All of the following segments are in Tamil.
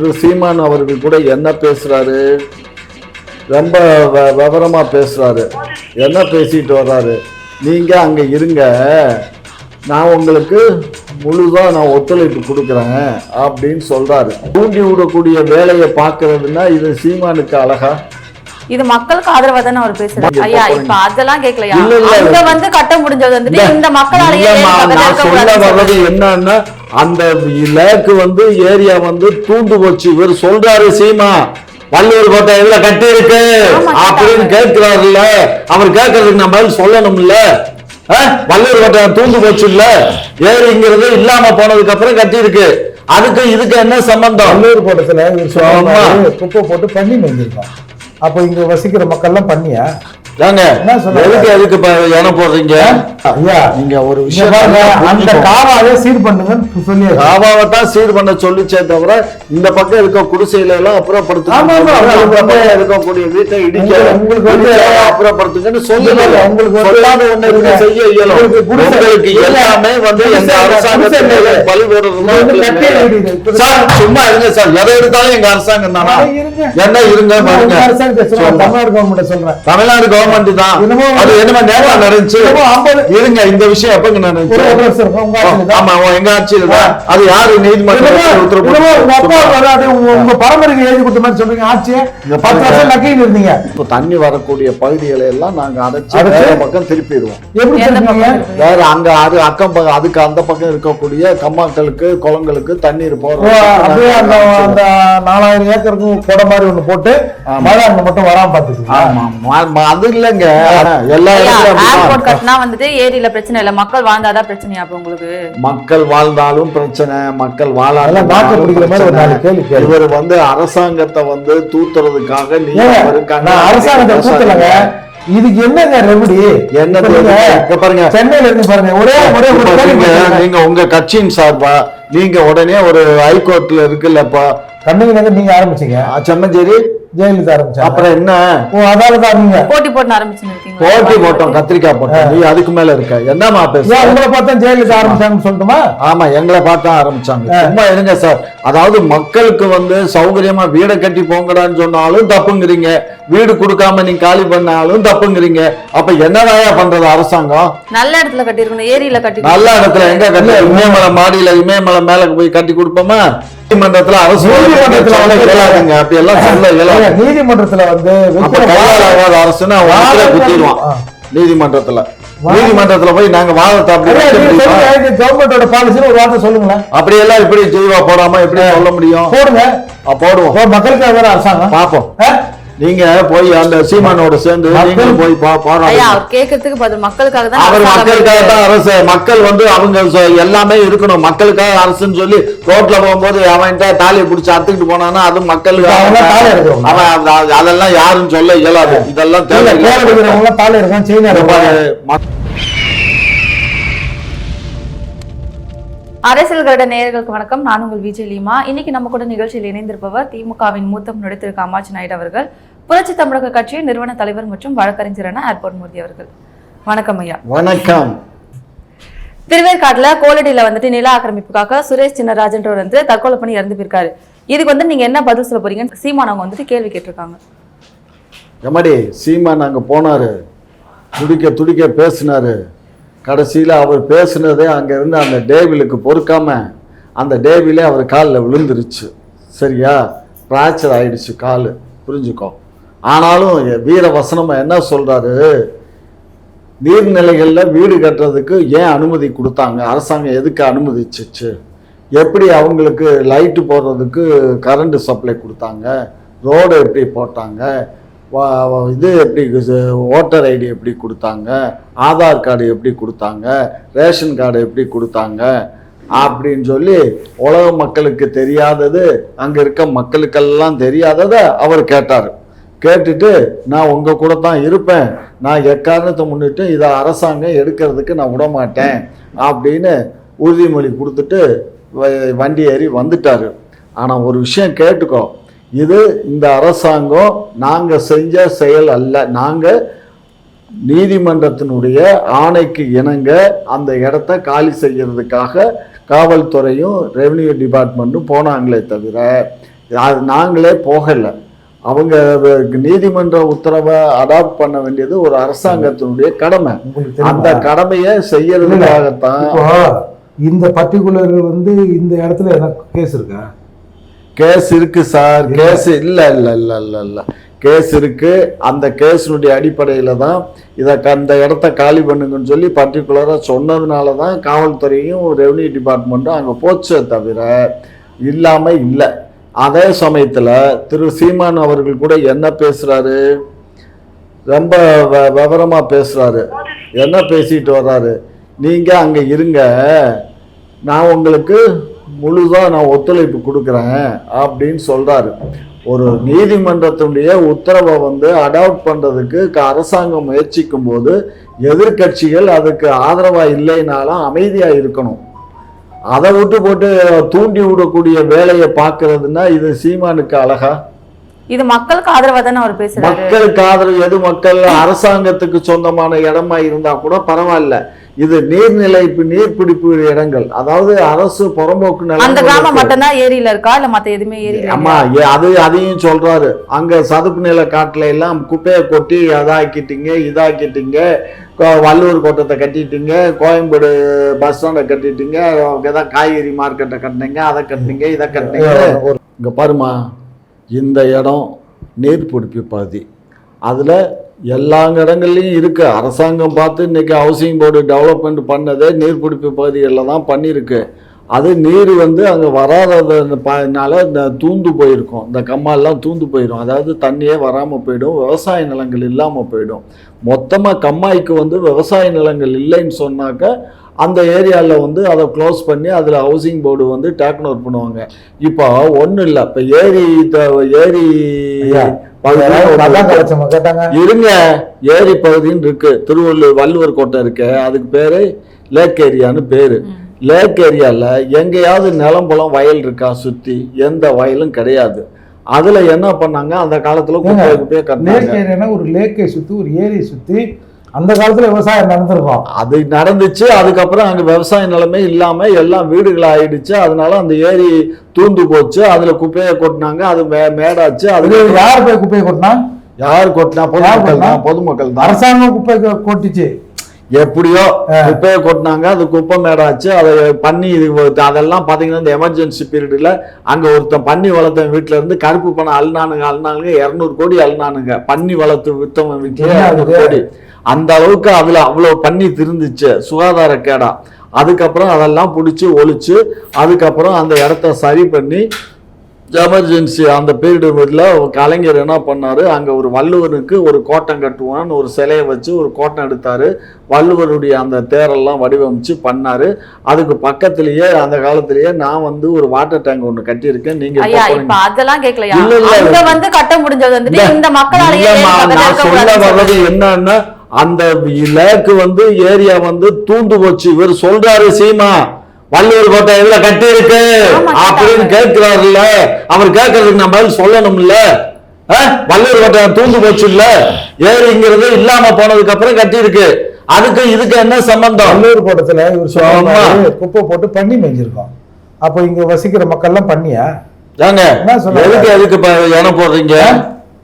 திரு சீமான் அவர்கள் கூட என்ன பேசுறாரு? ரொம்ப வ- விவரமா பேசுறாரு. என்ன பேசிட்டு வர்றாரு? நீங்க அங்க இருங்க. நான் உங்களுக்கு முழுதாக நான் ஒத்துழைப்பு கொடுக்குறேன் அப்படின்னு சொல்கிறாரு தூண்டி விடக்கூடிய வேலையை பார்க்கறதுன்னா இது சீமானுக்கு அழகா இது மக்களுக்கு ஆதரவா தானே அவர் பேசுறாரு? ஐயா. இப்ப அதெல்லாம் கேட்கலையா. அங்க வந்து கட்ட முடிஞ்சது வந்துட்டு இந்த மக்களாலேயே சொல்ல வர்றது. என்னன்னா அந்த லேக்கு வந்து ஏரியா வந்து தூண்டு போச்சு. இவர் சொல்றாரு சீமா வள்ளுவர் கோட்டை எதுல கட்டி இருக்கு? அப்படின்னு கேட்கிறாருல்ல. அவர் கேட்கறதுக்கு நம்ம பதில் சொல்லணும்ல? வள்ளுவர் கோட்டை தூண்டு போச்சு இல்ல ஏரிங்கிறது இல்லாம போனதுக்கு அப்புறம் கட்டி இருக்கு. அதுக்கு இதுக்கு என்ன சம்பந்தம்? வள்ளுவர் கோட்டத்துல குப்பை போட்டு பண்ணி மேய்ஞ்சிருக்கோம் அப்போ இங்க வசிக்கிற மக்கள்லாம் பண்ணியா? என்ன சொல்றாரு? எதுக்கு எதுக்கு போடுறீங்க? நீங்க ஒரு விஷயம் அந்த. காவாவே சீர் பண்ணுங்கன்னு சொல்லி காவாவை தான் சீர் பண்ண சொல்லிச்சே தவிர இந்த பக்கம் இருக்க குடிசையில எல்லாம் அப்புறப்படுத்துங்க இருக்கக்கூடிய வீட்டை இடிக்க உங்களுக்கு- உங்களுக்கு வந்து- வீட்டை எல்லாம் அப்புறப்படுத்துங்கன்னு சொல்லல இல்ல, உங்களுக்கு வந்து- சொல்லாத ஒண்ணு இருக்கு, செய்ய இயலும். உங்களுக்கு எல்லாமே வந்து எங்க சார் சும்மா இருங்க சார். எதை எடுத்தாலும் எங்க அரசாங்கம் தானா. என்ன இருங்க பாருங்க. சொல்லுங்க. தமிழ்நாடு கவர்மெண்ட் சொல்றேன். தமிழ்நாடு கவர்மெண்ட் தான். அது என்னமா நேரம் நடந்துச்சு. என்னமோ 50 இருங்க இந்த விஷயம் எப்பங்க தான். ஆமா எங்க ஆட்சியில தான் அது யாரு? நீதிமன்றத்தில் என்னமோ- உத்தரவு உங்க பரம்பரைக்கு எழுதி கொடுத்த மாதிரி சொல்றீங்க ஆட்சியை இங்க பத்து. வருஷம் நக்கின்னு இருந்தீங்க. இப்போ தண்ணி வரக்கூடிய பகுதிகளை எல்லாம் நாங்க அடைச்சு? வேற பக்கம் திருப்பிடுவோம். எப்படி வேற அங்க அது அக்கம் பக்கம் அதுக்கு அந்த பக்கம் இருக்கக்கூடிய கம்மாக்களுக்கு குளங்களுக்கு தண்ணீர் ஓ, போற அப்படியே அந்த அந்த நாலாயிரம் ஏக்கருக்கு கொடை மாதிரி ஒண்ணு போட்டு. மழை அங்க மட்டும் வராம பாத்துக்கீங்க ஆமா மா- மா- அது இல்லைங்க. எல்லா ஏர்போர்ட். கட்டினா வந்துட்டு ஏரியில பிரச்சனை இல்ல. மக்கள் வாழ்ந்தாதான் பிரச்சனையா அப்ப உங்களுக்கு. மக்கள் வாழ்ந்தாலும் பிரச்சனை மக்கள் அதெல்லாம் நாக்கு பிடிக்கிற மாதிரி ஒரு நாலு கேள்வி வாழாலும் கேளு. இவர் வந்து அரசாங்கத்தை வந்து தூத்துறதுக்காக நீங்க அரசாங்கத்தை இதுக்கு என்னங்க ரெமடி என்ன இப்ப பாருங்க. சென்னையில இருந்து பாருங்க. ஒரே ஒரே இப்ப நீங்க உங்க கட்சியின் சார்பா? நீங்க உடனே ஒரு ஹைகோர்ட்ல இருக்குல்லப்பா. கண்ணகி நகர் நீங்க ஆரம்பிச்சீங்க. செம்மஞ்சேரி? ஜெயலலிதா ஆரம்பிச்சாங்க. அப்புறம் என்ன? ஓ அதால தான் நீங்க. போட்டி போட்டு ஆரம்பிச்சுன்னு இருக்கீங்க போட்டி போட்டோம் கத்திரிக்காய் போட்டோம். நீ அதுக்கு மேல இருக்க. என்னமா பேச உங்களை பார்த்தா ஜெயலலிதா ஆரம்பிச்சாங்கன்னு சொல்லட்டுமா? ஆமா எங்களை பார்த்தா ஆரம்பிச்சாங்க. சும்மா இருங்க சார். அதாவது மக்களுக்கு வந்து சௌகரியமா வீடை கட்டி போங்கடான்னு சொன்னாலும் தப்புங்கிறீங்க. வீடு கொடுக்காம நீங்க காலி பண்ணாலும் தப்புங்கிறீங்க. அப்ப என்னதாயா பண்றது அரசாங்கம்? நல்ல இடத்துல கட்டியிருக்கணும் ஏரியில கட்டி நல்ல இடத்துல எங்க கட்டி இமயமலை மாடியில இமயமலை மேல போய் கட்டி கொடுப்போமா? நீதிமன்றத்துல அரசு நீதிமன்றத்துல அப்படி எல்லாம் சொல்ல இயலாது. ஏங்க, நீதிமன்றத்துல வந்து அரசுன்னா வாழை குத்திடுவான். நீதிமன்றத்துல. நீதிமன்றத்துல போய் நாங்க வாதத்தை அப்படி கவர்மெண்டோட பாலிசின்னு ஒரு வார்த்தை சொல்லுங்களேன். அப்படியெல்லாம் எப்படி ஜெய்வா போடாம எப்படி சொல்ல முடியும்? போடுங்க. போடுவோம். வேற அரசாங்கம்? பாப்போம் ஆ? நீங்க போய் அந்த சீமானோட சேர்ந்து போய் அவர் கேட்கறதுக்கு பதில் மக்களுக்காக தான் அவர் மக்களுக்காக. தான் அரசு மக்கள் வந்து அவங்க எல்லாமே இருக்கணும். மக்களுக்காக அரசுன்னு சொல்லி ரோட்ல போகும்போது அவன்கிட்ட தாலியை பிடிச்சி அத்துக்கிட்டு போனானா அது எடுக்கிறவங்க. அவன் அத- அதெல்லாம் யாரும் சொல்ல இயலாது. இதெல்லாம் தேவை தாலி இருக்கான் சீனா அரசியல் கருட நேயர்களுக்கு வணக்கம். நான் உங்கள் விஜய் லீமா. இன்னைக்கு நம்ம கூட நிகழ்ச்சியில் இணைந்திருப்பவர் திமுகவின் மூத்த முன்னோடி திரு காமாட்சி நாயுடு அவர்கள் புரட்சி தமிழக கட்சியின் நிறுவன தலைவர் மற்றும் வழக்கறிஞரான ஏர்போர்ட் மூர்த்தி அவர்கள். வணக்கம் ஐயா. வணக்கம். திருவேற்காட்டுல கோலடியில வந்துட்டு நில ஆக்கிரமிப்புக்காக சுரேஷ் சின்னராஜன்றவர் வந்து தற்கொலை பண்ணி இறந்து போயிருக்காரு. இதுக்கு வந்து நீங்க என்ன பதில் சொல்ல போறீங்கன்னு சீமான் அவங்க வந்துட்டு கேள்வி கேட்டிருக்காங்க. எம்மாடி சீமான் அங்க போனாரு. துடிக்க துடிக்க பேசினாரு. கடைசியில் அவர் பேசுனதே அங்கேருந்து அந்த டேவிலுக்கு பொறுக்காம அந்த டேவிலே அவர் காலில் விழுந்துருச்சு. சரியா? ஃப்ராக்சர் ஆகிடுச்சு கால். புரிஞ்சுக்கோ. ஆனாலும் வீர வசனமாக என்ன சொல்கிறாரு நீர்நிலைகளில் வீடு கட்டுறதுக்கு ஏன் அனுமதி கொடுத்தாங்க? அரசாங்கம் எதுக்கு அனுமதிச்சிச்சு? எப்படி அவங்களுக்கு லைட்டு போடுறதுக்கு கரண்ட் சப்ளை கொடுத்தாங்க? ரோடு எப்படி போட்டாங்க? இது எப்படி ஓட்டர் ஐடி எப்படி கொடுத்தாங்க? ஆதார் கார்டு எப்படி கொடுத்தாங்க? ரேஷன் கார்டு எப்படி கொடுத்தாங்க? அப்படின்னு சொல்லி உலக மக்களுக்கு தெரியாதது அங்கே இருக்க மக்களுக்கெல்லாம் தெரியாததை அவர் கேட்டார். கேட்டுட்டு நான் உங்கள் கூட தான் இருப்பேன். நான் எக்காரணத்தை முன்னிட்டு இதை அரசாங்கம் எடுக்கிறதுக்கு நான் விட மாட்டேன் அப்படின்னு உறுதிமொழி கொடுத்துட்டு வ- வண்டி ஏறி வந்துட்டாரு. ஆனால் ஒரு விஷயம் கேட்டுக்கோ. இது இந்த அரசாங்கம் நாங்கள் செஞ்ச செயல் அல்ல. நாங்கள் நீதிமன்றத்தினுடைய ஆணைக்கு இணங்க அந்த இடத்த காலி செய்யறதுக்காக காவல்துறையும் ரெவென்யூ டிபார்ட்மெண்ட்டும் போனாங்களே தவிர அது நாங்களே போகலை. அவங்க நீதிமன்ற உத்தரவை அடாப்ட் பண்ண வேண்டியது ஒரு அரசாங்கத்தினுடைய கடமை. அந்த? கடமையை செய்யறதுக்காகத்தான் இந்த பர்டிகுலர் வந்து இந்த இடத்துல எனக்கு கேஸ் இருக்கா? கேஸ் இருக்கு சார். கேஸ் இல்ல இல்ல இல்ல இல்ல இல்ல. கேஸ் இருக்கு. அந்த கேஸினுடைய அடிப்படையில தான் இதை அந்த இடத்த காலி பண்ணுங்கன்னு சொல்லி பர்டிகுலராக சொன்னதுனால தான் காவல்துறையும் ரெவன்யூ டிபார்ட்மெண்ட்டும் அங்கே போச்சே தவிர இல்லாம இல்லை. அதே சமயத்துல திரு சீமான் அவர்கள் கூட என்ன பேசுறாரு? ரொம்ப வ- விவரமா பேசுறாரு. என்ன பேசிட்டு வர்றாரு? நீங்க அங்க இருங்க. நான் உங்களுக்கு முழுதா நான் ஒத்துழைப்பு கொடுக்குறேன் அப்படின்னு சொல்றாரு. ஒரு நீதிமன்றத்தினுடைய உத்தரவை வந்து அடாப்ட் பண்றதுக்கு க- அரசாங்கம் முயற்சிக்கும் போது எதிர்க்கட்சிகள் அதுக்கு ஆதரவா இல்லைனாலும் அமைதியா இருக்கணும். அதை விட்டு போட்டு தூண்டி விடக்கூடிய வேலையை பார்க்கறதுன்னா இது சீமானுக்கு அழகா? இது மக்களுக்கு ஆதரவா தானே அவர் பேசுறாரு. மக்களுக்கு ஆதரவு எது மக்கள் அரசாங்கத்துக்கு சொந்தமான இடமா இருந்தா கூட பரவாயில்ல. இது நீர்நிலை நீர்பிடிப்பு இடங்கள். அதாவது அரசு புறம்போக்கு அந்த நிலம் கிராமம் மட்டும்தான் ஏரியில இருக்கா? இல்ல மத்த எதுவுமே ஏரியில ஆமா அது அதையும் சொல்றாரு. அங்க சதுப்பு நில காட்டுல எல்லாம் குப்பையை கொட்டி அதாக்கிட்டீங்க இதாக்கிட்டீங்க. வள்ளுவர் கோட்டத்தை கட்டிட்டீங்க கோயம்பேடு பஸ் ஸ்டாண்டை கட்டிட்டீங்க ஏதாவது காய்கறி மார்க்கெட்டை கட்டினீங்க அதை கட்டினீங்க இதை கட்டினீங்க. இங்க பாருமா இந்த இடம் நீர்பிடிப்பு பகுதி அதில் எல்லா இடங்கள்லையும் இருக்குது அரசாங்கம் பார்த்து இன்னைக்கு ஹவுசிங் போர்டு டெவலப்மெண்ட் பண்ணதே நீர்பிடிப்பு பகுதிகளில் தான் பண்ணியிருக்கு. அது நீர் வந்து அங்கே வராததுனால இந்த தூந்து போயிருக்கும். இந்த கம்மாலாம் தூந்து போயிடும் அதாவது தண்ணியே வராமல் போயிடும். விவசாய நிலங்கள் இல்லாமல் போயிடும். மொத்தமாக கம்மாய்க்கு வந்து விவசாய நிலங்கள் இல்லைன்னு சொன்னாக்க அந்த ஏரியாவில் வந்து அதை க்ளோஸ் பண்ணி அதில் ஹவுசிங் போர்டு வந்து டேக்கன் பண்ணுவாங்க. இப்போ ஒன்றும் இல்லை. இப்போ ஏரி த- ஏரி இருங்க ஏரி பகுதின்னு இருக்கு. திருவள்ளூர் வள்ளுவர் கோட்டை இருக்கு. அதுக்கு பேரு லேக் ஏரியான்னு பேரு. லேக் ஏரியால எங்கேயாவது நிலம்பலம் வயல் இருக்கா? சுத்தி. எந்த வயலும் கிடையாது. அதுல என்ன பண்ணாங்க? அந்த காலத்துல குப்பை குப்பையை லேக் கட்டினாங்க. ஏரியானா ஒரு லேக்கை சுத்தி ஒரு ஏரியை சுத்தி அந்த காலத்துல விவசாயம் நடந்திருக்கும். அது நடந்துச்சு அதுக்கப்புறம் அங்க விவசாய நிலமே இல்லாம எல்லாம் வீடுகள் ஆயிடுச்சு அதனால அந்த ஏரி தூந்து போச்சு. அதுல குப்பையை கொட்டினாங்க. அது மேடாச்சு. இது அது யார் போய் குப்பையை கொட்டினா? யார் கொட்டினா? பொதுமக்கள்? தான் பொதுமக்கள் தான். அரசாங்கம் குப்பை கொட்டிச்சு. எப்படியோ குப்பையை கொட்டினாங்க. அது குப்பை மேடாச்சு. அதை பண்ணி இது அதெல்லாம் பார்த்தீங்கன்னா இந்த எமர்ஜென்சி பீரியடில் அங்கே ஒருத்தன் பண்ணி வளர்த்தவன் வீட்டில் இருந்து கருப்பு பணம் அழுனானுங்க அழுனானுங்க இரநூறு கோடி அழுனானுங்க பண்ணி வளர்த்து வித்தவன் வீட்டிலே? கோடி. அந்த அளவுக்கு அதில் அவ்வளோ பண்ணி திருந்துச்சு சுகாதார கேடா. அதுக்கப்புறம் அதெல்லாம் பிடிச்சி ஒழிச்சு அதுக்கப்புறம் அந்த இடத்த சரி பண்ணி எமர்ஜென்சி அந்த பீரியடில் கலைஞர் என்ன பண்ணாரு? அங்கே ஒரு வள்ளுவருக்கு ஒரு கோட்டம் கட்டுவான்னு ஒரு சிலையை வச்சு ஒரு கோட்டம் எடுத்தாரு. வள்ளுவருடைய அந்த தேரெல்லாம் வடிவமைச்சு பண்ணாரு. அதுக்கு பக்கத்திலேயே அந்த காலத்திலேயே நான் வந்து ஒரு வாட்டர் டேங்க் ஒன்று கட்டியிருக்கேன். நீங்க ஐயா எப்ப இப்ப அதெல்லாம் கேட்கலையா இல்ல, வந்து கட்ட முடிஞ்சது இல்ல. இந்த மக்களாலேயே நான் சொல்ல வர்றது. என்னன்னா அந்த லேக்கு வந்து ஏரியா வந்து தூந்து போச்சு. இவர் சொல்றாரு சீமா வள்ளுவர் கோட்டை இதுல கட்டி இருக்கு? அப்படின்னு கேட்கிறாருல்ல. அவர் கேட்கறதுக்கு நம்ம பதில் சொல்லணும்ல. ஆ? வள்ளுவர் கோட்டை தூந்து போச்சு இல்ல? ஏரிங்கிறது இல்லாம போனதுக்கு அப்புறம் கட்டி இருக்கு. அதுக்கு இதுக்கு என்ன சம்பந்தம்? வள்ளூர் கோட்டத்துல இவர் குப்பை போட்டு பண்ணி மேய்ஞ்சிருக்கோம். அப்போ இங்க வசிக்கிற மக்கள்லாம் பண்ணியா? ஏங்க? எதுக்கு எதுக்கு இப்ப இனம் போடுறீங்க?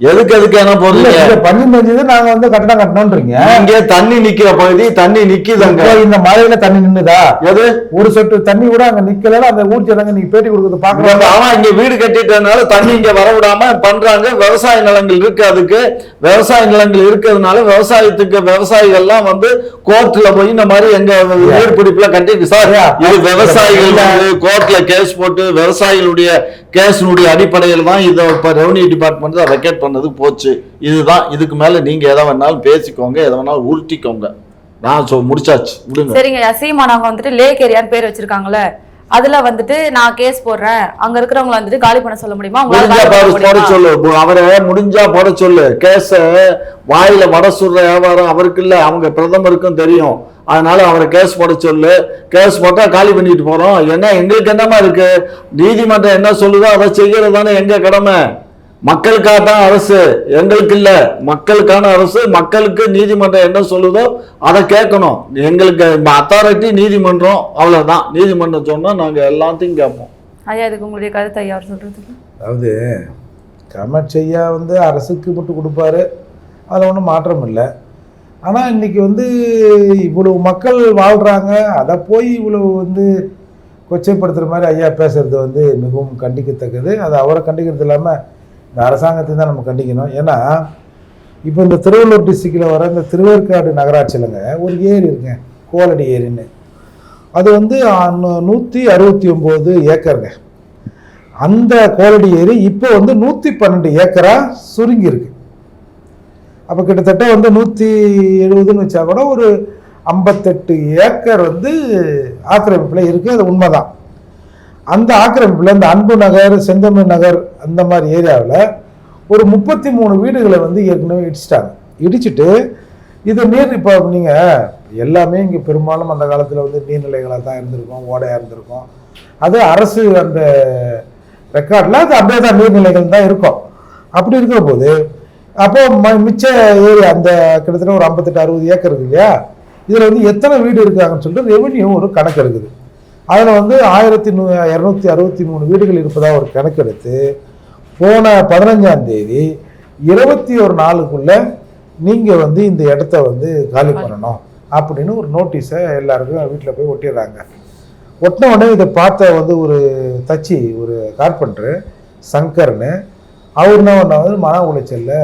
எதுக்கு எதுக்கு போடுறீங்க? இங்க பண்ணி மேய்ஞ்சது நாங்க வந்து கட்டணம் கட்டணும்ன்றீங்க. இங்க தண்ணி நிக்கிற பகுதி தண்ணி நிக்குதுங்க இந்த மழையில தண்ணி நின்னுதா? எது? ஒரு சொட்டு தண்ணி கூட அங்க நிக்கல அந்த ஊர் ஜனங்க நீங்க பேட்டி கொடுக்கறது பாக்கலாம் அவன் இங்க வீடு கட்டிட்டதுனால தண்ணி இங்க வர விடாம பண்றாங்க. விவசாய நிலங்கள் இருக்கு அதுக்கு. விவசாய நிலங்கள் இருக்கிறதுனால விவசாயத்துக்கு விவசாயிகள்லாம் வந்து கோர்ட்ல போய் இந்த மாதிரி எங்க வீடு பிடிப்புல கட்டிட்டு சார் ஐயா, இது விவசாயிகள் கோர்ட்ல கேஸ் போட்டு விவசாயிகளுடைய கேஸினுடைய அடிப்படையில் தான் இதை ரெவன்யூ டிபார்ட்மெண்ட் தான் ரெக்கெட் பண்ணது போச்சு. இதுதான் இதுக்கு மேல நீங்க எதை வேணாலும் பேசிக்கோங்க எதை வேணாலும் உருட்டிக்கோங்க. நான் சொ முடிச்சாச்சு. விடுங்க. சரிங்க சீமான் அவங்க வந்துட்டு லேக் ஏரியான்னு பேர் வச்சிருக்காங்கல்ல அதுல வந்துட்டு நான் கேஸ் போடுறேன். அங்க இருக்கிறவங்க வந்துட்டு காலி பண்ண சொல்ல முடியுமா? போட? சொல்லு. அவரை முடிஞ்சா போட சொல்லு. கேஸ வாயில வட சுடுற வியாபாரம் அவருக்கு இல்ல. அவங்க பிரதமருக்கும் தெரியும். அதனால அவரை கேஸ் போட சொல்லு. கேஸ் போட்டா காலி பண்ணிட்டு போறோம். ஏன்னா எங்களுக்கு என்னமா இருக்கு? நீதிமன்றம் என்ன சொல்லுதோ அதை செய்யறது தானே எங்க கடமை? மக்களுக்காக தான் அரசு எங்களுக்கு இல்ல. மக்களுக்கான அரசு மக்களுக்கு நீதிமன்றம் என்ன சொல்லுதோ அதை கேட்கணும். எங்களுக்கு அத்தாரிட்டி நீதிமன்றம் அவ்வளவுதான். நீதிமன்றம் சொன்னா நாங்க எல்லாத்தையும் கேட்போம். ஐயா இதுக்கு உங்களுடைய கருத்து ஐயா அவர் சொல்றதுக்கு? அதாவது கமர்ச்சையா வந்து அரசுக்கு மட்டும் கொடுப்பாரு. அதில் ஒன்றும் மாற்றம் இல்லை. ஆனால் இன்னைக்கு வந்து இவ்வளவு மக்கள் வாழ்கிறாங்க அதை போய் இவ்வளவு வந்து கொச்சைப்படுத்துகிற மாதிரி ஐயா பேசுறது வந்து மிகவும் கண்டிக்கத்தக்கது. அது அவரை கண்டிக்கிறது இல்லாமல் இந்த அரசாங்கத்தை தான் நம்ம கண்டிக்கணும். ஏன்னா இப்போ இந்த திருவள்ளூர் டிஸ்ட்ரிக்டில் வர இந்த திருவேற்காடு நகராட்சியிலங்க ஒரு ஏரி இருக்குங்க கோலடி ஏரின்னு. அது வந்து நூற்றி அறுபத்தி ஒம்பது ஏக்கருங்க. அந்த கோலடி ஏரி இப்போ வந்து நூற்றி பன்னெண்டு ஏக்கராக சுருங்கி இருக்கு அப்போ கிட்டத்தட்ட வந்து நூற்றி எழுபதுன்னு வச்சா கூட ஒரு ஐம்பத்தெட்டு ஏக்கர் வந்து ஆக்கிரமிப்பில் இருக்குது அது உண்மைதான். அந்த ஆக்கிரமிப்பில் இந்த அன்பு நகர் செந்தமிழ் நகர் அந்த மாதிரி ஏரியாவில் ஒரு முப்பத்தி மூணு வீடுகளை வந்து ஏற்கனவே இடிச்சிட்டாங்க. இடிச்சிட்டு இது நீர் இப்போ நீங்கள் எல்லாமே இங்கே பெரும்பாலும் அந்த காலத்தில் வந்து நீர்நிலைகளாக தான் இருந்திருக்கும் ஓடையாக இருந்திருக்கும். அது அரசு அந்த ரெக்கார்டில் அது அப்படியே தான் நீர்நிலைகள் தான் இருக்கும். அப்படி இருக்கிற போது அப்போ ம- மிச்ச ஏரியா அந்த கிட்டத்தட்ட ஒரு ஐம்பத்தெட்டு அறுபது ஏக்கர் இருக்கு இல்லையா? இதில் வந்து எத்தனை வீடு இருக்காங்கன்னு சொல்லிட்டு ரெவென்யூ ஒரு கணக்கு இருக்குது. அதில் வந்து ஆயிரத்தி நூ இரநூத்தி அறுபத்தி மூணு வீடுகள் இருப்பதாக ஒரு கணக்கெடுத்து போன பதினஞ்சாம் தேதி இருபத்தி ஒரு நாளுக்குள்ள நீங்கள் வந்து இந்த இடத்த வந்து காலி பண்ணணும் அப்படின்னு ஒரு நோட்டீஸை எல்லாருக்கும் வீட்டில் போய் ஒட்டிடுறாங்க. ஒட்டின உடனே இதை பார்த்த வந்து ஒரு தச்சி ஒரு கார்பெண்டரு சங்கர்னு அவர் என்ன வந்து மன உளைச்சலில்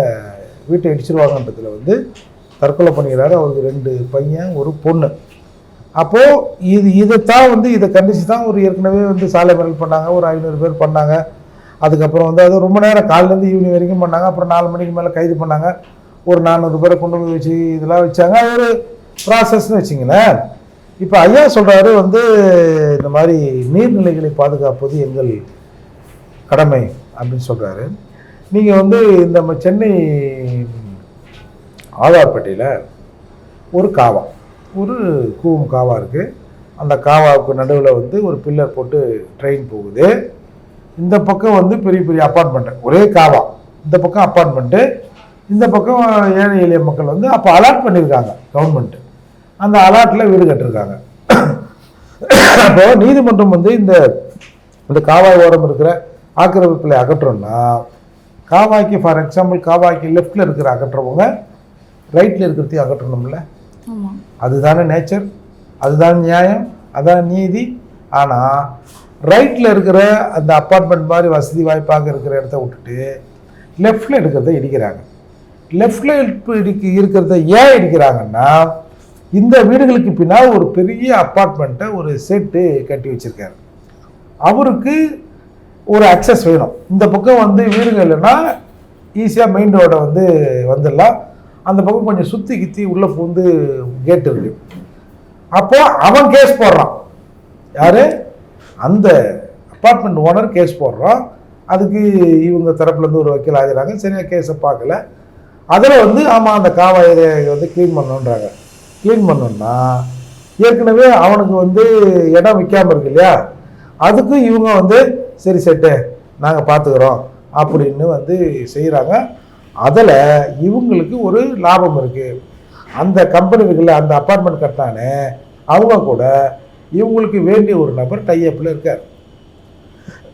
வீட்டை இடிச்சிருவாங்கன்றதுல வந்து தற்கொலை பண்ணிக்கிறாரு. அவருக்கு ரெண்டு பையன் ஒரு பொண்ணு. அப்போது இது இதைத்தான் வந்து இதை கண்டிச்சு தான் ஒரு ஏற்கனவே வந்து சாலை மறியல் பண்ணாங்க ஒரு ஐநூறு பேர் பண்ணாங்க. அதுக்கப்புறம் வந்து அது ரொம்ப நேரம் காலிலேருந்து ஈவினிங் வரைக்கும் பண்ணாங்க அப்புறம் நாலு மணிக்கு மேலே கைது பண்ணாங்க. ஒரு நானூறு பேரை கொண்டு போய் வச்சு இதெல்லாம் வச்சாங்க. அது ஒரு ப்ராசஸ்னு வச்சிங்களேன். இப்போ ஐயா சொல்கிறாரு வந்து இந்த மாதிரி நீர்நிலைகளை பாதுகாப்பது எங்கள் கடமை அப்படின்னு சொல்கிறாரு நீங்கள் வந்து இந்த சென்னை ஆதார்பேட்டையில் ஒரு காவம் ஒரு கூவம் காவா இருக்குது அந்த காவாவுக்கு நடுவில் வந்து ஒரு பில்லர் போட்டு ட்ரெயின் போகுது. இந்த பக்கம் வந்து பெரிய பெரிய அப்பார்ட்மெண்ட்டு ஒரே காவா. இந்த பக்கம் அப்பார்ட்மெண்ட்டு இந்த பக்கம் ஏழை எளிய மக்கள் வந்து அப்போ அலாட் பண்ணியிருக்காங்க கவர்மெண்ட்டு அந்த அலாட்டில் வீடு கட்டிருக்காங்க. அப்போ நீதிமன்றம் வந்து இந்த இந்த காவாய் ஓரம் இருக்கிற ஆக்கிரமிப்பில் அகற்றோம்னா காவாய்க்கு ஃபார் எக்ஸாம்பிள் காவாய்க்கு லெஃப்டில் இருக்கிற அகற்றவங்க ரைட்டில் இருக்கிறதையும் அகற்றணும்ல. அதுதானே நேச்சர் அதுதான் நியாயம் அதான் நீதி. ஆனால் ரைட்டில் இருக்கிற அந்த அப்பார்ட்மெண்ட் மாதிரி வசதி வாய்ப்பாக இருக்கிற இடத்த விட்டுட்டு லெஃப்டில் இருக்கிறத இடிக்கிறாங்க. லெஃப்டில் இடிக்க இருக்கிறத ஏன் இடிக்கிறாங்கன்னா இந்த வீடுகளுக்கு பின்னால் ஒரு பெரிய அப்பார்ட்மெண்ட்டை ஒரு செட்டு கட்டி வச்சுருக்காரு. அவருக்கு ஒரு அக்சஸ் வேணும். இந்த பக்கம் வந்து வீடுகள் இல்லைன்னா ஈஸியாக மெயின் ரோடை வந்து வந்துடலாம். அந்த பக்கம் கொஞ்சம் சுற்றி கித்தி உள்ளே பூந்து கேட்டு இருக்கு. அப்போ அவன் கேஸ் போடுறான். யார்? அந்த அப்பார்ட்மெண்ட் ஓனர் கேஸ் போடுறான். அதுக்கு இவங்க தரப்புலேருந்து ஒரு வக்கீல் ஆகிறாங்க சரியாக கேஸை பார்க்கல. அதில் வந்து ஆமாம் அந்த காவாயை வந்து க்ளீன் பண்ணணுன்றாங்க க்ளீன் பண்ணோன்னா ஏற்கனவே அவனுக்கு வந்து இடம் விற்காம இருக்கு இல்லையா? அதுக்கும் இவங்க வந்து சரி செட்டு நாங்கள் பார்த்துக்குறோம். அப்படின்னு வந்து செய்கிறாங்க அதில் இவங்களுக்கு ஒரு லாபம் இருக்குது அந்த கம்பெனிகளில் அந்த அப்பார்ட்மெண்ட் கட்டினானே அவங்க கூட இவங்களுக்கு வேண்டிய ஒரு நபர் டைஅப்பில் இருக்கார்.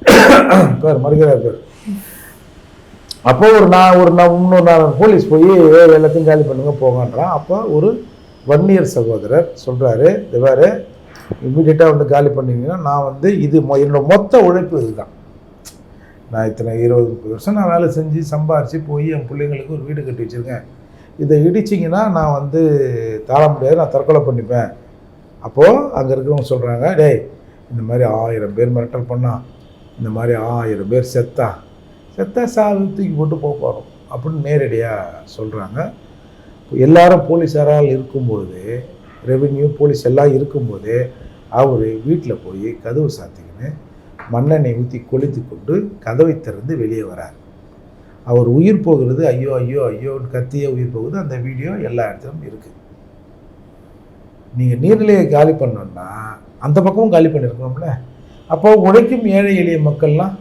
பேர் மறுகிறார் பேர். அப்போ ஒரு நான் ஒரு நான் இன்னொரு நான் போலீஸ் போய் எல்லாத்தையும் காலி பண்ணுங்க போங்கன்றான். அப்போ ஒரு வன்னியர் சகோதரர் சொல்கிறாரு இவ்வாறு இம்மிடியட்டாக வந்து காலி பண்ணிங்கன்னா நான் வந்து இது மொ- என்னோட மொத்த உழைப்பு இதுதான். நான் இத்தனை இருபது முப்பது வருஷம் நான் வேலை செஞ்சு சம்பாரித்து போய் என் பிள்ளைங்களுக்கு ஒரு வீடு கட்டி வச்சுருக்கேன். இதை இடிச்சிங்கன்னா நான் வந்து தாழ முடியாது நான் தற்கொலை பண்ணிப்பேன். அப்போது அங்கே இருக்கிறவங்க சொல்கிறாங்க டேய் இந்த மாதிரி ஆயிரம் பேர் மிரட்டல் பண்ணா இந்த மாதிரி ஆயிரம் பேர் செத்தா செத்தா சாவு தூக்கி போட்டு போக போகிறோம் அப்படின்னு நேரடியாக சொல்கிறாங்க எல்லாரும் போலீஸாரால் இருக்கும்போது ரெவென்யூ போலீஸ் எல்லாம் இருக்கும்போது அவர் வீட்டில் போய் கதவு சாத்திக்கின்னு மண்ணெண்ணெய் ஊற்றி கொளுத்தி கொண்டு கதவை திறந்து வெளியே வரார். அவர் உயிர் போகிறது ஐயோ ஐயோ ஐயோன்னு கத்தியே உயிர் போகுது. அந்த வீடியோ எல்லா இடத்துலையும் இருக்குது நீங்கள் நீர்நிலையை காலி பண்ணணும்னா அந்த பக்கமும் காலி பண்ணியிருக்கணும்ல அப்போ உழைக்கும் ஏழை எளிய மக்கள்லாம்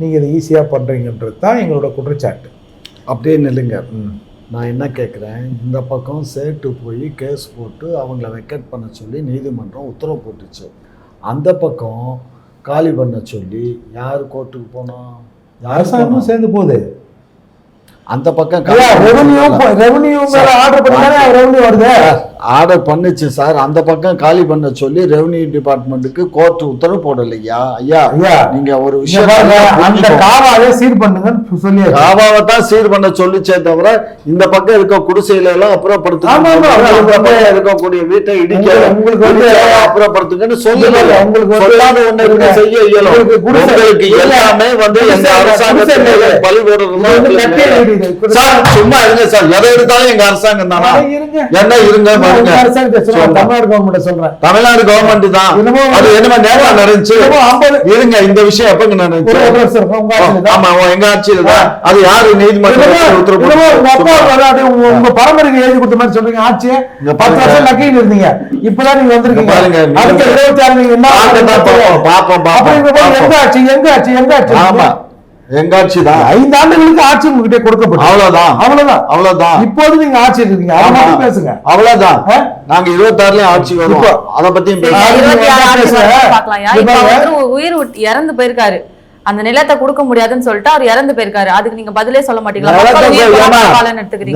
நீங்கள் இதை ஈஸியாக பண்ணுறீங்கன்றது தான் எங்களோட குற்றச்சாட்டு. அப்படியே நில்லுங்க. நான் என்ன கேட்குறேன் இந்த பக்கம் சேட்டு போய் கேஸ் போட்டு அவங்கள வெக்கேட் பண்ண சொல்லி நீதிமன்றம் உத்தரவு போட்டுச்சு. அந்த பக்கம் காலி பண்ண சொல்லி யார் கோர்ட்டுக்கு போனோம் அரசாங்கமும்? சேர்ந்து போகுது. அந்த பக்கம் ரெவன்யூ ரெவன்யூ ஆர்டர் பண்ணாலே. ரெவன்யூ வருது. ஆர்டர் பண்ணுச்சு சார். அந்த பக்கம் காலி பண்ண சொல்லி ரெவன்யூ டிபார்ட்மெண்ட்டுக்கு கோர்ட் உத்தரவு போடலையா? ஐயா ஐயா நீங்க ஒரு விஷயம். காவாவே சீர் பண்ணுங்கன்னு சொல்லி காவாவை தான் சீர் பண்ண சொல்லிச்சே தவிர இந்த பக்கம் இருக்க குடிசையில எல்லாம் அப்புறப்படுத்துங்க இருக்கக்கூடிய வீட்டை இடிக்க உங்களுக்கு- வந்து- அப்புறப்படுத்துங்கன்னு இல்ல, உங்களுக்கு சொல்லாத ஒண்ணு செய்ய இயலும். உங்களுக்கு எல்லாமே வந்து எங்க குடிசை- அரசாங்கத்தின் குடிசை மேல இல்ல. பழி இது வந்து கட்டிய போடுறதுதான் வீடு இது. குடிசை- சார் சும்மா இருங்க சார். எதை எடுத்தாலும் எங்க அரசாங்கம் தானா. என்ன இருங்க தமிழ்நாடு கவர்மெண்ட்டை சொல்றேன். தமிழ்நாடு கவர்மெண்ட் தான். அது என்னமோ நேரம் நடந்துச்சு. என்னமோ 50 இருங்க இந்த விஷயம் எப்பங்க நடந்துச்சு. ஆமா எங்க ஆட்சியில தான். அது யாரு நீதிமன்றத்துல என்னமோ- உத்தரவு உங்க பரம்பரைக்கு எழுதி கொடுத்த மாதிரி சொல்றீங்க. இங்க பத்து. வருஷம் நக்கின்னு இருந்தீங்க. இப்பதான் நீங்க வந்திருக்கீங்க. பாருங்க, அடுத்த இருபத்தி ஆறு நீங்க என்ன பார்ப்போம், அப்படிங்கிறப்ப எங்க. ஆட்சி எங்க ஆட்சி எங்க ஆட்சி? ஆமா. எங்க ஆட்சி தான் ஐந்து ஆண்டுகளுக்கு ஆட்சி உங்ககிட்ட கொடுக்கப்படும் அவ்வளவுதான். அவ்வளவுதான். அவ்வளவுதான். இப்போது நீங்க ஆட்சியில் இருக்கீங்க அதை ஆமா. மட்டும் பேசுங்க. அவ்வளவுதான்? நாங்க இருபத்தாறுலயும் ஆட்சி வருவோம் இப்போ- அத ஆட்சி ஒரு உயிர் விட்டு இறந்து போயிருக்காரு. அந்த நிலத்தை கொடுக்க முடியாதுன்னு சொல்லிட்டு அவர் இறந்து போயிருக்காரு. அதுக்கு நீங்க பதிலே சொல்ல மாட்டீங்களா?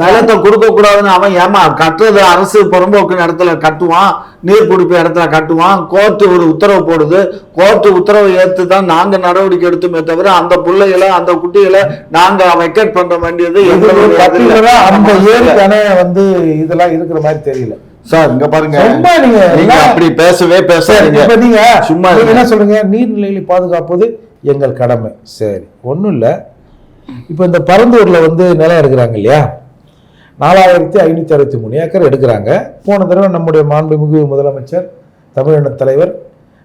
நிலத்தை கொடுக்க கூடாதுன்னு அவன் ஏமா? கட்டுறது அரசு புறம்போக்கு இடத்துல கட்டுவான் நீர் குடிப்பு இடத்துல கட்டுவான் கோர்ட்டு ஒரு உத்தரவு போடுது. கோர்ட்டு உத்தரவை ஏத்து தான் நாங்க நடவடிக்கை எடுத்துமே தவிர அந்த பிள்ளைகளை அந்த குட்டிகளை நாங்க வெக்கேட் பண்ண வேண்டியது. தானே வந்து இதெல்லாம் இருக்கிற மாதிரி தெரியல. சார் இங்க பாருங்க. சும்மா நீங்க அப்படி பேசவே இப்ப நீங்க சும்மா. என்ன சொல்றீங்க? நீர்நிலைகளை பாதுகாப்பது எங்கள் கடமை. சரி ஒன்றும் இல்லை. இப்போ இந்த பரந்தூரில் வந்து நிலம் எடுக்கிறாங்க இல்லையா? நாலாயிரத்தி ஐநூற்றி அறுபத்தி மூணு ஏக்கர் எடுக்கிறாங்க. போன தடவை நம்முடைய மாண்புமிகு முதலமைச்சர் தமிழின தலைவர்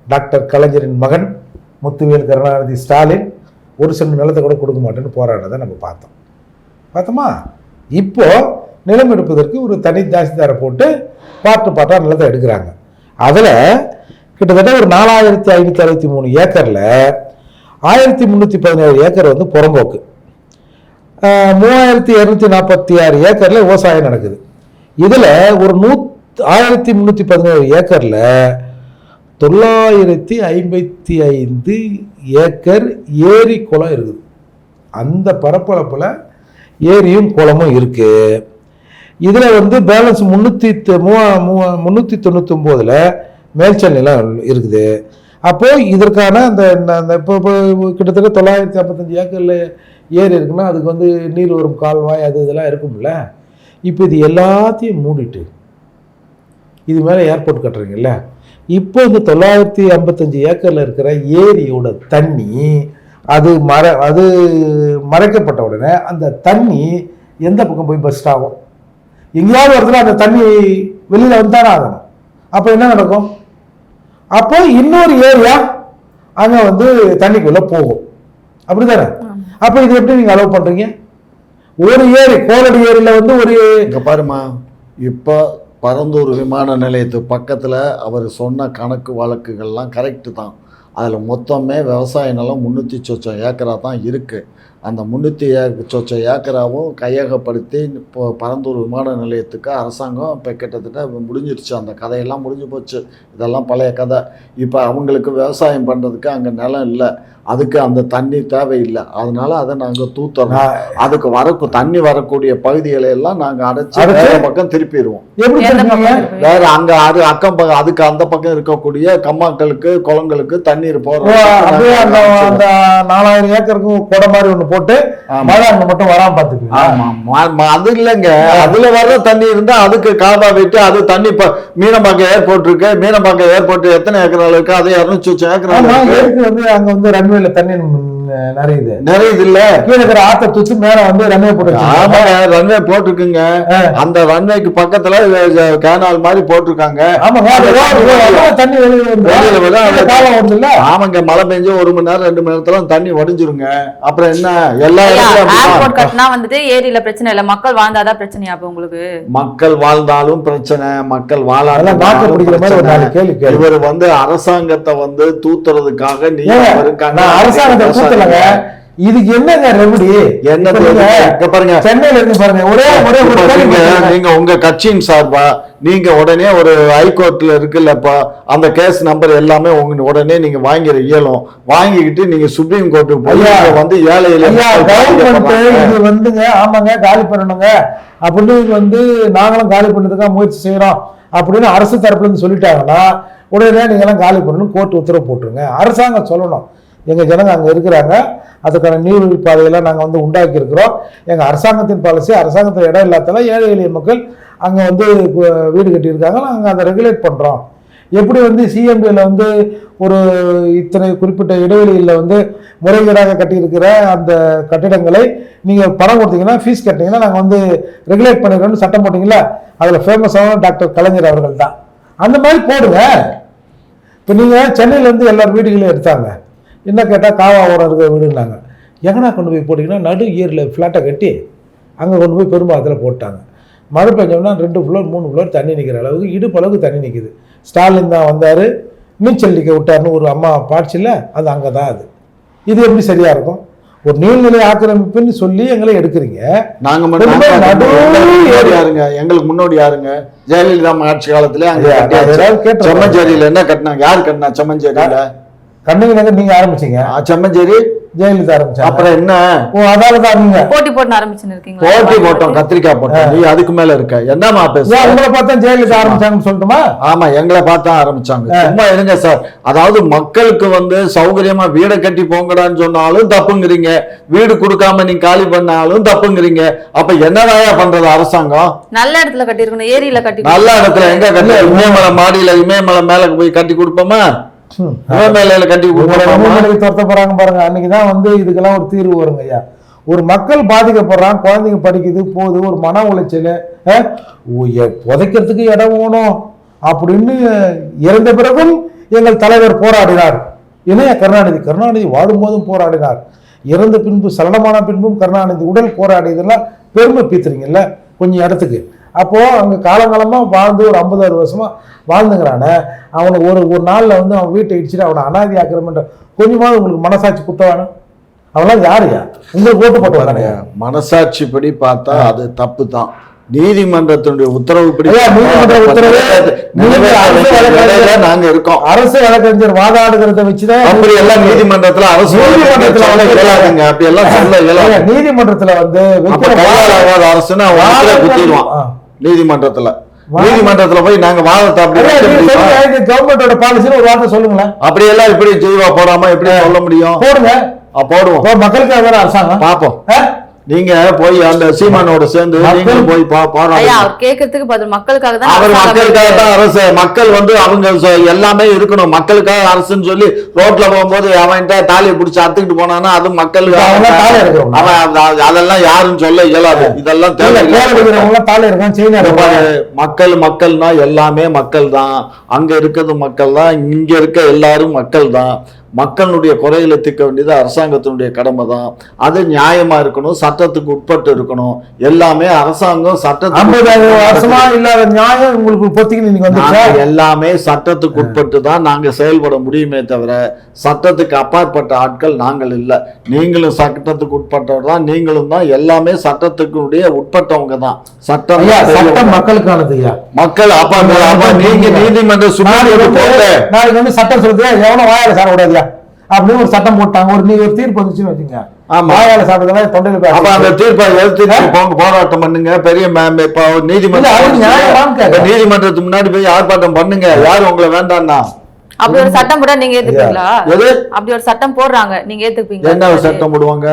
டாக்டர் கலைஞரின் மகன் முத்துவேல் கருணாநிதி ஸ்டாலின் ஒரு சென்ட் நிலத்தை கூட கொடுக்க மாட்டேன்னு போராடுறதை நம்ம பார்த்தோம். பார்த்தோமா? இப்போ நிலம் எடுப்பதற்கு ஒரு தனி தாசிதாரை போட்டு பாட்டு பார்த்தா நிலத்தை எடுக்கிறாங்க. அதில் கிட்டத்தட்ட ஒரு நாலாயிரத்தி ஐநூற்றி அறுபத்தி மூணு ஏக்கரில் ஆயிரத்தி முந்நூற்றி பதினேழு ஏக்கர் வந்து புறம்போக்கு. மூவாயிரத்தி இரநூத்தி நாற்பத்தி ஆறு ஏக்கரில் விவசாயம் நடக்குது. இதில் ஒரு நூத் ஆயிரத்தி முந்நூற்றி பதினேழு ஏக்கரில் தொள்ளாயிரத்தி ஐம்பத்தி ஐந்து ஏக்கர் ஏரி குளம் இருக்குது. அந்த பரப்பளப்பில் ஏரியும் குளமும் இருக்குது இதில் வந்து பேலன்ஸ் முந்நூற்றி மூவா மூவா முந்நூற்றி தொண்ணூற்றொம்போதில் மேல்ச்சல் நிலம் இருக்குது. அப்போது இதற்கான அந்த அந்த இப்போ இப்போ கிட்டத்தட்ட தொள்ளாயிரத்தி ஐம்பத்தஞ்சு ஏக்கரில் ஏரி இருக்குன்னா அதுக்கு வந்து நீர் வரும் கால்வாய் அது இதெல்லாம் இருக்கும்ல. இப்போ இது எல்லாத்தையும் மூடிட்டு இது மேலே ஏர்போர்ட் கட்டுறீங்கல்ல. இப்போ இந்த தொள்ளாயிரத்தி ஐம்பத்தஞ்சு ஏக்கரில் இருக்கிற ஏரியோட தண்ணி அது மற அது மறைக்கப்பட்ட உடனே அந்த தண்ணி எந்த பக்கம் போய் பஸ்ட் ஆகும்? எங்கேயாவது ஒரு இடத்துல அந்த தண்ணி வெளியில் வந்தாலும் ஆகணும். அப்போ என்ன நடக்கும்? அப்போ இன்னொரு ஏரியா அங்கே வந்து தண்ணிக்குள்ளே போகும். அப்படிதானே அப்போ இது எப்படி நீங்கள் அலோவ் பண்ணுறீங்க ஒரு ஏரி கோலடி ஏரியில் வந்து ஒரு இங்க பாருமா இப்போ பரந்தூர் விமான நிலையத்து பக்கத்துல அவர் சொன்ன கணக்கு வழக்குகள்லாம் கரெக்டு தான். அதில் மொத்தமே விவசாய நிலம் முந்நூற்றி சொச்சம் ஏக்கரா தான் இருக்குது அந்த முந்நூற்றி ஏ ஏக்கராவும் கையகப்படுத்தி இப்போ பரந்தூர் விமான நிலையத்துக்கு அரசாங்கம் இப்போ கிட்டத்தட்ட முடிஞ்சிருச்சு. அந்த கதையெல்லாம் முடிஞ்சு போச்சு. இதெல்லாம் பழைய கதை. இப்போ அவங்களுக்கு விவசாயம் பண்ணுறதுக்கு அங்கே நிலம் இல்லை. அதுக்கு அந்த தண்ணி தேவையில்லை. அதனால அதை நாங்கள் தூத்துறோம் அதுக்கு வர தண்ணி வரக்கூடிய பகுதிகளை எல்லாம் நாங்க அடைச்சு? வேற பக்கம் திருப்பிடுவோம்? வேற அங்க அது அக்கம் பக்கம் அதுக்கு அந்த பக்கம் இருக்கக்கூடிய கம்மாக்களுக்கு குளங்களுக்கு தண்ணீர் ஓ, போற அப்படியே அந்த நாலாயிரம் ஏக்கருக்கும் கொடை மாதிரி ஒண்ணு போட்டு. மழை அங்க மட்டும் வராம பாத்துக்கீங்க ஆமா மா- மா- அது இல்லைங்க. அதுல வர்ற தண்ணி இருந்தா அதுக்கு காபா விட்டு அது தண்ணி இப்ப மீனம்பாக்கம் ஏர்போர்ட் இருக்கு. மீனம்பாக்கம் ஏர்போர்ட் எத்தனை ஏக்கர் இருக்கு அது இருநூத்தி ஏக்கர் வந்து அங்க வந்து ரன்வேல தண்ணி நிறையுது. நிறைய இல்ல கீழே இருக்கிற ஆத்த தூத்து மேல வந்து ரன்வே போட்டு. ஆமாங்க ரன்வே போட்டிருக்குங்க. அந்த ரன்வேக்கு பக்கத்துல கேனால் மாதிரி போட்டிருக்காங்க. ஆமாங்க தண்ணி வெளியில மழை பெஞ்சு ஒரு மணி நேரம் ரெண்டு மணி நேரத்துல தண்ணி வடிஞ்சிருங்க அப்புறம் என்ன? எல்லா. கட்டினா வந்துட்டு ஏரியில பிரச்சனை இல்ல. மக்கள் வாழ்ந்தாதான் பிரச்சனையா அப்ப உங்களுக்கு? மக்கள் வாழ்ந்தாலும் பிரச்சனை மக்கள் அதெல்லாம் நாக்கு பிடிக்கிற மாதிரி ஒரு நாலு கேள்வி கேள்வி இவர் வந்து அரசாங்கத்தை வந்து தூத்துறதுக்காக நீ ஏங்க, இருக்காங்க. நான் அரசாங்கத்தை தூத்தலைங்க இதுக்கு என்னங்க ரெமடி என்ன பாருங்க. சென்னையில இருந்து பாருங்க. ஒரே ஒரே நீங்க உங்க கட்சியின் சார்பா? நீங்க உடனே ஒரு ஹைகோர்ட்ல இருக்குல்லப்பா அந்த கேஸ் நம்பர் எல்லாமே உங்க உடனே நீங்க வாங்கிற இயலும். வாங்கிக்கிட்டு நீங்க சுப்ரீம் கோர்ட்டுக்கு போய் வந்து ஏழை எளிய ஐயா மக்கள் கவர்மெண்ட் பாதிக்கப்படுறாங்க. இது வந்துங்க ஆமாங்க காலி பண்ணணுங்க. அப்படின்னு வந்து நாங்களும் காலி பண்ணதுக்காக முயற்சி செய்யறோம் அப்படின்னு அரசு தரப்புல இருந்து சொல்லிட்டாங்கன்னா உடனே நீங்க எல்லாம் காலி பண்ணணும் கோர்ட் உத்தரவு போட்டுருங்க. அரசாங்கம் சொல்லணும். எங்கள் ஜனங்க அங்கே இருக்கிறாங்க. அதுக்கான நீர்வழி பாதையெல்லாம் நாங்கள் வந்து உண்டாக்கி இருக்கிறோம் அரசாங்கத்தின் பாலிசி அரசாங்கத்தில் இடம் இல்லாததால ஏழை எளிய மக்கள் அங்கே வந்து வீடு கட்டியிருக்காங்க. நாங்கள் அதை ரெகுலேட் பண்ணுறோம் எப்படி வந்து சிஎம்டியில் வந்து ஒரு இத்தனை குறிப்பிட்ட இடைவெளியில் வந்து முறைகேடாக கட்டியிருக்கிற அந்த கட்டிடங்களை நீங்கள் பணம் கொடுத்தீங்கன்னா ஃபீஸ் கட்டினீங்கன்னா நாங்கள் வந்து ரெகுலேட் பண்ணிடுறோம்னு சட்டம் போட்டிங்களா அதில் ஃபேமஸான டாக்டர் கலைஞர் அவர்கள் தான். அந்த மாதிரி போடுங்க. இப்போ நீங்கள் சென்னையிலேருந்து எல்லார் வீடுகளையும் எடுத்தாங்க. என்ன கேட்டால் காவாவோட இருக்கிற வீடுனாங்க எங்கனா கொண்டு போய் போட்டிங்கன்னா நடு ஏரியில் ஃப்ளாட்டை கட்டி அங்கே கொண்டு போய் பெரும்பாலத்தில் போட்டாங்க. மழை பெஞ்சோம்னா ரெண்டு ஃப்ளோர் மூணு ஃப்ளோர் தண்ணி நிற்கிற அளவுக்கு இடுப்பளவுக்கு தண்ணி நிற்குது ஸ்டாலின் தான் வந்தார். நீச்சல் அடிக்க விட்டாருன்னு ஒரு அம்மா பாட்சியில் அது அங்கே தான் அது. இது எப்படி சரியாக இருக்கும்? ஒரு நீர்நிலை ஆக்கிரமிப்புன்னு சொல்லி எங்களை எடுக்கிறீங்க. நாங்க யாருங்க? எங்களுக்கு முன்னோடி யாருங்க? ஜெயலலிதா ஆட்சி காலத்துல அங்க. செம்மஞ்சேரியில என்ன கட்டினாங்க? யார் கட்டினா? செம்மஞ்சேரியில? கண்ணகி நகர் நீங்கள் ஆரம்பிச்சீங்க. ஆ, செம்மஞ்சேரி. ஜெயலலிதா ஆரம்பிச்சாங்க. அப்புறம் என்ன? ஓ அதால தான் நீங்க. போட்டி போட்டு ஆரம்பிச்சுன்னு இருக்கீங்களா? போட்டி போட்டோம் கத்திரிக்காய் போட்டோம். நீ அதுக்கு மேல இருக்க. என்னமா பேச உங்களை பார்த்தா ஜெயலலிதா ஆரம்பிச்சாங்கன்னு சொல்லட்டுமா? ஆமா எங்களை பார்த்தா ஆரம்பிச்சாங்க. சும்மா இருங்க சார். அதாவது மக்களுக்கு வந்து சௌகரியமா வீடை கட்டி போங்கடான்னு சொன்னாலும் தப்புங்கிறீங்க. வீடு கொடுக்காம நீங்க காலி பண்ணாலும் தப்புங்கிறீங்க. அப்ப என்னதாயா பண்றது அரசாங்கம்? நல்ல இடத்துல கட்டியிருக்கணும் ஏரியில கட்டி நல்ல இடத்துல எங்க கட்டி இமயமலை மாடியில இமயமலை மேல போய் கட்டி கொடுப்போமா? கட்டி துரத்த போறாங்க பாருங்க. அன்னைக்கு தான் வந்து இதுக்கெல்லாம் ஒரு தீர்வு வருங்க ஐயா. ஒரு மக்கள் பாதிக்கப்படுறான் குழந்தைங்க படிக்குது போகுது ஒரு மன உளைச்சல் புதைக்கிறதுக்கு இடம் வேணும் அப்படின்னு இறந்த பிறகும் எங்கள் தலைவர் போராடினார். இணைய கருணாநிதி? கருணாநிதி வாடும்போதும் போராடினார். இறந்த பின்பு சலனமான பின்பும் கருணாநிதி உடல் போராடியதெல்லாம் பெருமை பீத்துறீங்கல்ல? கொஞ்சம் இடத்துக்கு. அப்போ அங்க காலங்காலமா வாழ்ந்து ஒரு ஐம்பது அறுபது வருஷமா வாழ்ந்துங்கிறானே. அவனுக்கு ஒரு ஒரு நாள்ல வந்து அவன் வீட்டை இடிச்சுட்டு அவனை அனாதி ஆக்கிரமன்ற கொஞ்சமாவது உங்களுக்கு மனசாட்சி குத்தவானா? அவெல்லாம் யாருயா உங்களுக்கு ஓட்டு போட்டு வரானே. மனசாட்சிப்படி பார்த்தா அது தப்பு. தான் நீதிமன்றத்தினுடைய உத்தரவுப்படி நாங்க இருக்கோம். அரசு வழக்கறிஞர் வாதாடுகிறத வச்சுதான் அப்படி எல்லாம் நீதிமன்றத்துல அரசு நீதிமன்றத்துல அப்படி எல்லாம் சொல்ல நீதிமன்றத்துல வந்து அரசுன்னு அவன் குத்திடுவான். நீதிமன்றத்துல. நீதிமன்றத்துல போய் நாங்க வாதத்தை கவர்மெண்டோட பாலிசின்னு ஒரு வார்த்தை சொல்லுங்களேன். அப்படியெல்லாம் இப்படி ஜெய்வா போடாம எப்படி சொல்ல முடியும்? போடுங்க. போடுவோம். தானே அரசாங்கம். பாப்போம். ஆ? நீங்க போய் அந்த சீமானோட சேர்ந்து நீங்களும் போய் அவர் கேட்கறதுக்கு பதில் மக்களுக்காக தான் அவர் மக்களுக்காக. தான் அரசு. மக்கள் வந்து அவங்க எல்லாமே இருக்கணும். மக்களுக்காக அரசுன்னு சொல்லி ரோட்ல போகும்போது அவன்கிட்ட தாலியை பிடிச்சி அத்துக்கிட்டு போனானா அது மக்களுக்கு அவன். அவன் அதெல்லாம் யாரும் சொல்ல இயலாது. இதெல்லாம் பாரு, மக்கள் மக்கள்னா எல்லாமே மக்கள் தான். அங்க இருக்கிறது மக்கள் தான். இங்க இருக்க எல்லாரும் மக்கள் தான். மக்களுடைய குறைகளை தீர்க்க வேண்டியது அரசாங்கத்தினுடைய கடமை தான். அது நியாயமா இருக்கணும் சட்டத்துக்கு உட்பட்டு இருக்கணும். எல்லாமே அரசாங்கம் சட்டத்துக்கு இல்லாத நியாயம் உங்களுக்கு எல்லாமே சட்டத்துக்கு உட்பட்டு தான் நாங்க செயல்பட முடியுமே தவிர சட்டத்துக்கு அப்பாற்பட்ட ஆட்கள் நாங்கள் இல்ல. நீங்களும் சட்டத்துக்கு உட்பட்டவர் தான் நீங்களும் தான் எல்லாமே சட்டத்துக்குடைய உட்பட்டவங்க தான். சட்டம் சட்டம். மக்களுக்கானது ஐயா. மக்கள் அப்ப நீங்க நீதிமன்ற வந்து சட்டம் சொல்லுது எவனும் வாயால சாப்பிட கூடாதுயா அப்படின்னு ஒரு சட்டம் போட்டாங்க. ஒரு நீ ஒரு தீர்ப்பு வந்துச்சுன்னு வச்சுங்க ஆமா. வாயால சாப்பிடுறதுலாம் தொண்டையில அப்ப அந்த. தீர்ப்பை போங்க போராட்டம் பண்ணுங்க. பெரிய நீதிமன்றம் நீதிமன்றத்துக்கு முன்னாடி போய் ஆர்ப்பாட்டம் பண்ணுங்க. யாரு உங்களை வேண்டாம்னா அப்படி ஒரு சட்டம் போட்டா நீங்க ஏத்துப்பீங்களா? அப்படி ஒரு சட்டம் போடுறாங்க. நீங்க ஏத்துப்பீங்களா? என்ன சட்டம் போடுவாங்க?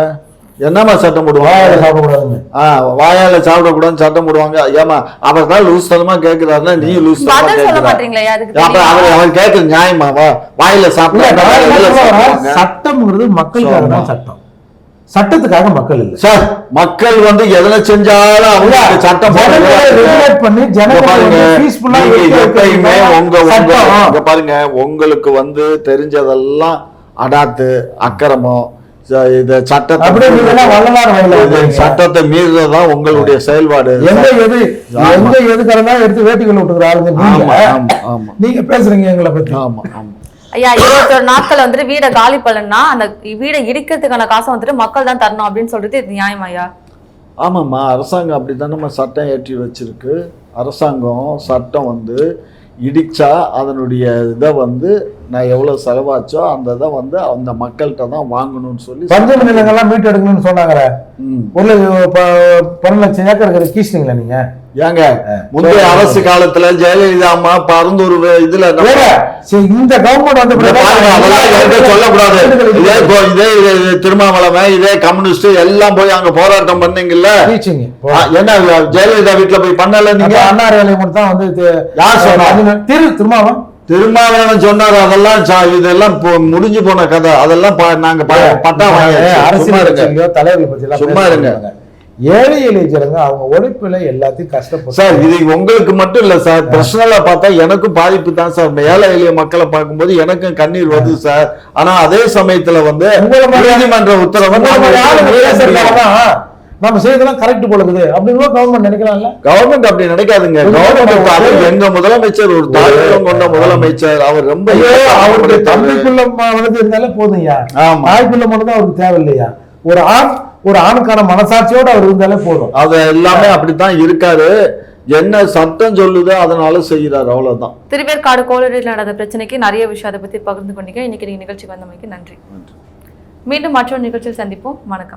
என்னமா சட்டம் போடுவாங்க? சாப்பிடக்கூடாதுன்னு ஆ, வாயால சாப்பிடக்கூடாதுன்னு சட்டம் போடுவாங்க. ஏமா அவர் தான் லூஸ் தனமா கேக்குறாருன்னா நீ லூஸ் தனமா பதில் சொல்ல கேக்குற. மாட்டீங்களா அதுக்கு அப்ப தெரியுமா? அவர் அவர் வாயில சாப்பிட. நான் என்ன வாயில சாப்பிடுவாங்க. சட்டம்ங்கிறது மக்களுக்காக. தான் சட்டம் சட்டத்துக்காக மக்கள் இல்ல. சார் மக்கள் வந்து எதுல செஞ்சாலும் அவங்க சட்டம் பண்ணி எப்பயுமே உங்க உங்க பாருங்க உங்களுக்கு வந்து தெரிஞ்சதெல்லாம் அடாத்து அக்கிரமம் இது சட்டத்தை. சட்டத்தை மீறுறதுதான் உங்களுடைய செயல்பாடு. எங்க எது. எங்க எதுக்கிறதா எடுத்து வேட்டிகள் விட்டுக்கிற ஆளுங்க நீங்க. பேசுறீங்க எங்களை பத்தி. ஆமா ஆமா. ஐயா இருபத்தொரு நாட்கள் வந்துட்டு வீடை காலி பண்ணலன்னா அந்த வீடை இடிக்கிறதுக்கான காசை வந்துட்டு மக்கள் தான் தரணும் அப்படின்னு சொல்றது இது நியாயம் ஐயா? ஆமாம்மா அரசாங்கம் அப்படி நம்ம சட்டம் ஏற்றி வச்சிருக்கு. அரசாங்கம் சட்டம் வந்து இடிச்சா அதனுடைய இதை வந்து நான் எவ்வளோ செலவாச்சோ அந்த இதை வந்து அந்த மக்கள்கிட்ட தான் வாங்கணும்னு சொல்லி பஞ்சமி நிலங்கள்லாம் மீட்டு எடுக்கணும்னு சொன்னாங்க. ஒரு பன்னெண்டு லட்சம் ஏக்கர் இருக்கிற கீழ்ச்சிங்களா நீங்க ஏங்க முந்தைய அரசு காலத்துல ஜெயலலிதா அம்மா பரந்தூர் இதுல இந்த கவர்மெண்ட் வந்து சொல்லக்கூடாது. இதே இப்போ இதே கம்யூனிஸ்ட் எல்லாம் போய் அங்க போராட்டம் பண்ணீங்கல்ல? என்ன ஜெயலலிதா வீட்டுல போய் பண்ணல நீங்க? அண்ணா மட்டும் தான் வந்து யார் சொன்னா? திரு திருமாவன் திருமாவளவன் சொன்னாரு அதெல்லாம் இதெல்லாம் முடிஞ்சு போன கதை. அதெல்லாம் நாங்க பட்டா. சும்மா அரசியல் தலைவர்களை பத்தி சும்மா இருங்க. ஏழை எளிய ஜனங்க அவங்க உழைப்புல எல்லாத்தையும் கஷ்டப்பட்டு சார் இது உங்களுக்கு மட்டும் இல்ல சார். பர்சனலா பார்த்தா எனக்கும் பாதிப்பு தான் சார். ஏழை எளிய மக்களை பார்க்கும்போது எனக்கும் கண்ணீர் வருது சார். ஆனா அதே சமயத்துல வந்து நீதிமன்ற உத்தரவை நம்ம செய்யறதெல்லாம் கரெக்ட் போல இருக்குது. அப்படின்னு கவர்மெண்ட் நினைக்கலாம்ல? கவர்மெண்ட் அப்படி நினைக்காதுங்க. கவர்மெண்ட் எங்க முதலமைச்சர் ஒரு தாழ்வுள்ளம் கொண்ட முதலமைச்சர் அவர் ரொம்ப இயக்கப்படுத்தாரு. தம்பிக்குள்ள ம- வளர்ந்து இருந்தாலே போதும்யா தாய்க்குள்ள மட்டும் தான் அவருக்கு தேவையில்லையா? ஒரு ஆண் ஒரு ஆணுக்கான மனசாட்சியோட அவர் இருந்தாலே போதும். அது எல்லாமே அப்படித்தான் இருக்காரு. என்ன சட்டம் சொல்லுதோ அதனால செய்யறாரு அவ்வளவுதான். திருவேற்காடு கோளரில் நடந்த பிரச்சனைக்கு நிறைய விஷயம் அதை பத்தி பகிர்ந்து கொண்டீங்க. இன்னைக்கு நீங்க நிகழ்ச்சிக்கு வந்தமைக்கு நன்றி. மீண்டும் மற்றொரு நிகழ்ச்சியில் சந்திப்போம். வணக்கம்.